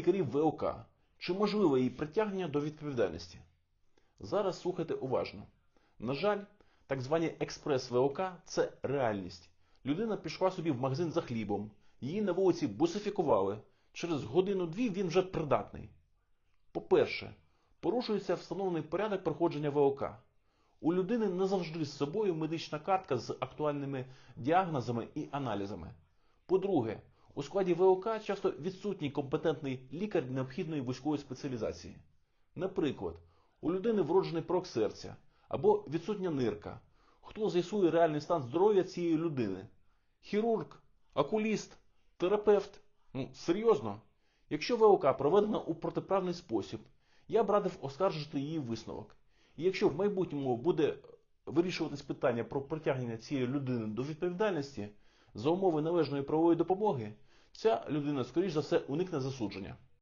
лікарів ВОК. Чи можливе її притягнення до відповідальності? Зараз слухайте уважно. На жаль, так звані експрес ВОК це реальність. Людина пішла собі в магазин за хлібом, її на вулиці бусифікували. Через годину-дві він вже придатний. По-перше, порушується встановлений порядок проходження ВОК. У людини не завжди з собою медична картка з актуальними діагнозами і аналізами. По-друге, у складі ВОК часто відсутній компетентний лікар необхідної вузької спеціалізації. Наприклад, у людини вроджений порок серця або відсутня нирка. Хто з'ясує реальний стан здоров'я цієї людини? Хірург, окуліст, терапевт? Ну, серйозно? Якщо ВОК проведена у протиправний спосіб, я б радив оскаржити її висновок. І якщо в майбутньому буде вирішуватись питання про притягнення цієї людини до відповідальності за умови належної правової допомоги, ця людина, скоріш за все, уникне засудження.